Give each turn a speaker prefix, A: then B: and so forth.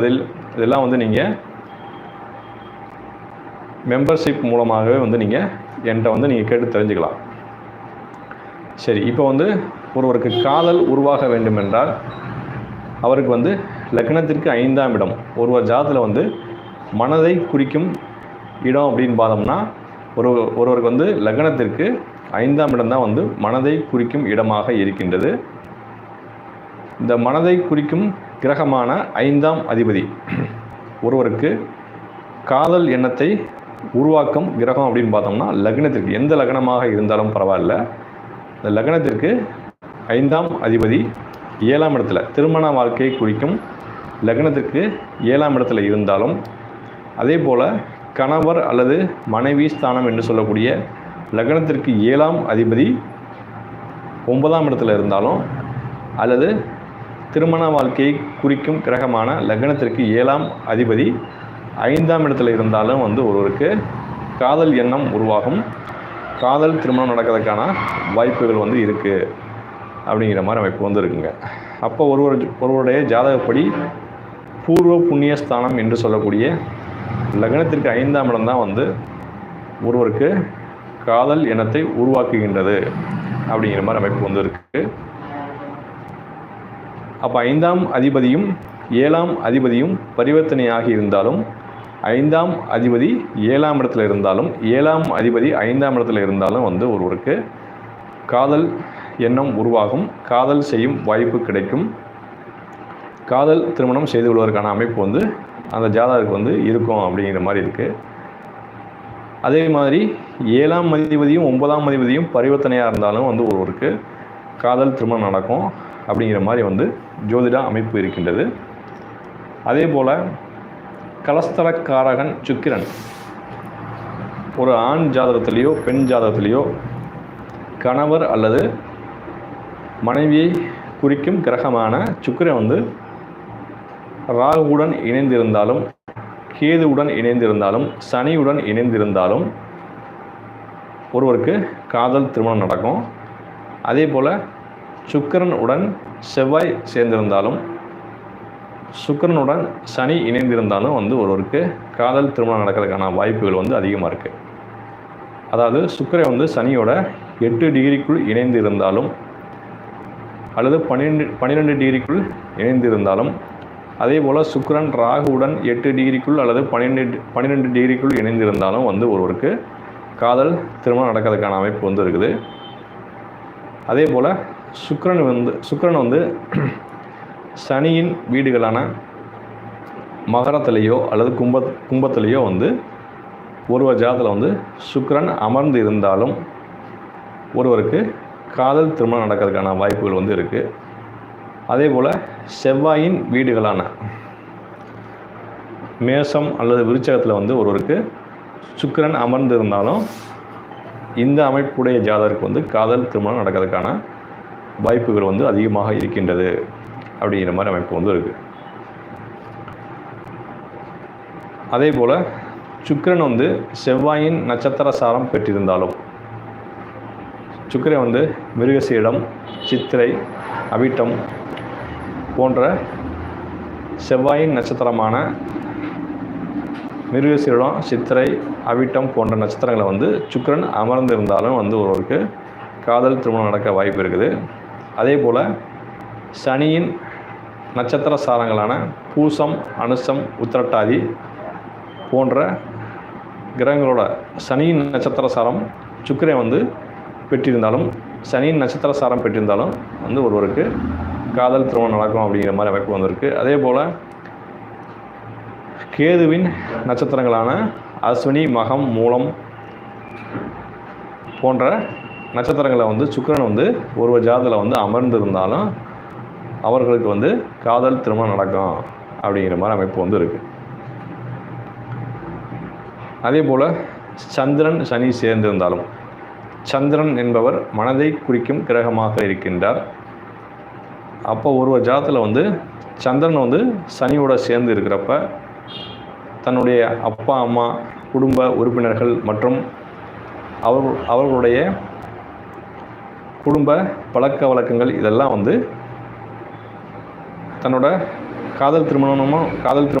A: அதில் இதெல்லாம் வந்து நீங்கள் மெம்பர்ஷிப் மூலமாகவே வந்து நீங்கள் என்கிட்ட வந்து நீங்கள் கேட்டு தெரிஞ்சுக்கலாம். சரி இப்போ வந்து ஒருவருக்கு காதல் உருவாக வேண்டும் என்றால் அவருக்கு வந்து லக்னத்திற்கு ஐந்தாம் இடம். ஒருவர் ஜாதத்தில் வந்து மனதை குறிக்கும் இடம் அப்படின்னு பார்த்தோம்னா ஒரு ஒருவருக்கு வந்து லக்னத்திற்கு ஐந்தாம் இடம் தான் வந்து மனதை குறிக்கும் இடமாக இருக்கின்றது. இந்த மனதை குறிக்கும் கிரகமான ஐந்தாம் அதிபதி. ஒருவருக்கு காதல் எண்ணத்தை உருவாக்கும் கிரகம் அப்படின்னு பார்த்தோம்னா லக்னத்திற்கு எந்த லக்னமாக இருந்தாலும் பரவாயில்ல. இந்த லக்னத்திற்கு ஐந்தாம் அதிபதி ஏழாம் இடத்துல திருமண வாழ்க்கையை குறிக்கும் லக்னத்திற்கு ஏழாம் இடத்துல இருந்தாலும் அதே போல் கணவர் அல்லது மனைவி ஸ்தானம் என்று சொல்லக்கூடிய லக்னத்திற்கு ஏழாம் அதிபதி ஒன்பதாம் இடத்துல இருந்தாலும் அல்லது திருமண வாழ்க்கையை குறிக்கும் கிரகமான லக்னத்திற்கு ஏழாம் அதிபதி ஐந்தாம் இடத்துல இருந்தாலும் வந்து ஒருவருக்கு காதல் எண்ணம் உருவாகும். காதல் திருமணம் நடக்கிறதுக்கான வாய்ப்புகள் வந்து இருக்குது அப்படிங்கிற மாதிரி அமைப்பு வந்து இருக்குங்க அப்போ ஒருவர் ஒருவருடைய ஜாதகப்படி பூர்வ புண்ணிய ஸ்தானம் என்று சொல்லக்கூடிய லக்னத்திற்கு ஐந்தாம் இடம் தான் வந்து ஒருவருக்கு காதல் எண்ணத்தை உருவாக்குகின்றது அப்படிங்கிற மாதிரி அமைப்பு வந்து இருக்குது அப்போ ஐந்தாம் அதிபதியும் ஏழாம் அதிபதியும் பரிவர்த்தனையாகி இருந்தாலும் ஐந்தாம் அதிபதி ஏழாம் இடத்துல இருந்தாலும் ஏழாம் அதிபதி ஐந்தாம் இடத்துல இருந்தாலும் வந்து ஒருவருக்கு காதல் எண்ணம் உருவாகும் காதல் செய்யும் வாய்ப்பு கிடைக்கும். காதல் திருமணம் செய்து கொள்வதற்கான அமைப்பு வந்து அந்த ஜாதகருக்கு வந்து இருக்கும் அப்படிங்கிற மாதிரி இருக்குது அதே மாதிரி ஏழாம் அதிபதியும் ஒன்பதாம் அதிபதியும் பரிவர்த்தனையாக இருந்தாலும் வந்து ஒருவருக்கு காதல் திருமணம் நடக்கும். அப்படிங்கிற மாதிரி வந்து ஜோதிட அமைப்பு இருக்கின்றது. அதே போல் கலஸ்தரக்காரகன் சுக்கிரன் ஒரு ஆண் ஜாதகத்திலேயோ பெண் ஜாதகத்திலேயோ கணவர் அல்லது மனைவியை குறிக்கும் கிரகமான சுக்கிரன் வந்து ராகுவுடன் இணைந்திருந்தாலும் கேதுவுடன் இணைந்திருந்தாலும் சனியுடன் இணைந்திருந்தாலும் ஒருவருக்கு காதல் திருமணம் நடக்கும். அதே போல் சுக்கரன் உடன் செவ்வாய் சேர்ந்திருந்தாலும் சுக்கிரனுடன் சனி இணைந்திருந்தாலும் வந்து ஒருவருக்கு காதல் திருமணம் நடக்கிறதுக்கான வாய்ப்புகள் வந்து அதிகமாக இருக்குது அதாவது சுக்கரன் வந்து சனியோட எட்டு டிகிரிக்குள் இணைந்து இருந்தாலும் அல்லது பன்னிரெண்டு பன்னிரெண்டு டிகிரிக்குள் இணைந்திருந்தாலும் அதே போல் சுக்கிரன் ராகுவுடன் எட்டு டிகிரிக்குள் அல்லது பன்னிரெண்டு பன்னிரெண்டு டிகிரிக்குள் இணைந்திருந்தாலும் வந்து ஒருவருக்கு காதல் திருமணம் நடக்கிறதுக்கான அமைப்பு வந்து இருக்குது. அதே போல் சுக்கரன் வந்து சுக்கரன் வந்து சனியின் வீடுகளான மகரத்திலேயோ அல்லது கும்ப கும்பத்திலேயோ வந்து ஒருவர் ஜாதத்தில் வந்து சுக்கரன் அமர்ந்து இருந்தாலும் ஒருவருக்கு காதல் திருமணம் நடக்கிறதுக்கான வாய்ப்புகள் வந்து இருக்குது அதே போல் செவ்வாயின் வீடுகளான மேசம் அல்லது விருச்சகத்தில் வந்து ஒருவருக்கு சுக்கிரன் அமர்ந்து இருந்தாலும் இந்த அமைப்புடைய ஜாதகருக்கு வந்து காதல் திருமணம் நடக்கிறதுக்கான வாய்ப்புகள் வந்து அதிகமாக இருக்கின்றது அப்படிங்கிற மாதிரி அமைப்பு வந்து இருக்குது அதே போல் சுக்கிரன் வந்து செவ்வாயின் நட்சத்திர சாரம் பெற்றிருந்தாலும் சுக்கிரன் வந்து மிருகசீடம் சித்திரை அவிட்டம் போன்ற செவ்வாயின் நட்சத்திரமான மிருகசீடம் சித்திரை அவிட்டம் போன்ற நட்சத்திரங்களை வந்து சுக்கிரன் அமர்ந்திருந்தாலும் வந்து ஒருவருக்கு காதல் திருமணம் நடக்க வாய்ப்பு இருக்குது. அதே போல் சனியின் நட்சத்திர சாரங்களான பூசம் அனுசம் உத்திரட்டாதி போன்ற கிரகங்களோட சனியின் நட்சத்திர சாரம் சுக்கிரன் வந்து பெற்றிருந்தாலும் சனியின் நட்சத்திர சாரம் பெற்றிருந்தாலும் வந்து ஒருவருக்கு காதல் திருமணம் நடக்கும் அப்படிங்கிற மாதிரி அமைப்பு வந்திருக்கு. அதே போல் கேதுவின் நட்சத்திரங்களான அஸ்வினி மகம் மூலம் போன்ற நட்சத்திரங்களை வந்து சுக்கிரன் வந்து ஒரு ஜாதத்தில் வந்து அமர்ந்திருந்தாலும் அவர்களுக்கு வந்து காதல் திருமணம் நடக்கும் அப்படிங்கிற மாதிரி அமைப்பு வந்து இருக்குது அதே போல் சந்திரன் சனி சேர்ந்திருந்தாலும் சந்திரன் என்பவர் மனதை குறிக்கும் கிரகமாக இருக்கின்றார். அப்போ ஒரு ஜாதத்தில் வந்து சந்திரன் வந்து சனியோட சேர்ந்து இருக்கிறப்ப தன்னுடைய அப்பா அம்மா குடும்ப உறுப்பினர்கள் மற்றும் அவர் அவர்களுடைய குடும்ப பழக்க வழக்கங்கள் இதெல்லாம் வந்து தன்னோட காதல் திருமணமும் காதல் திரு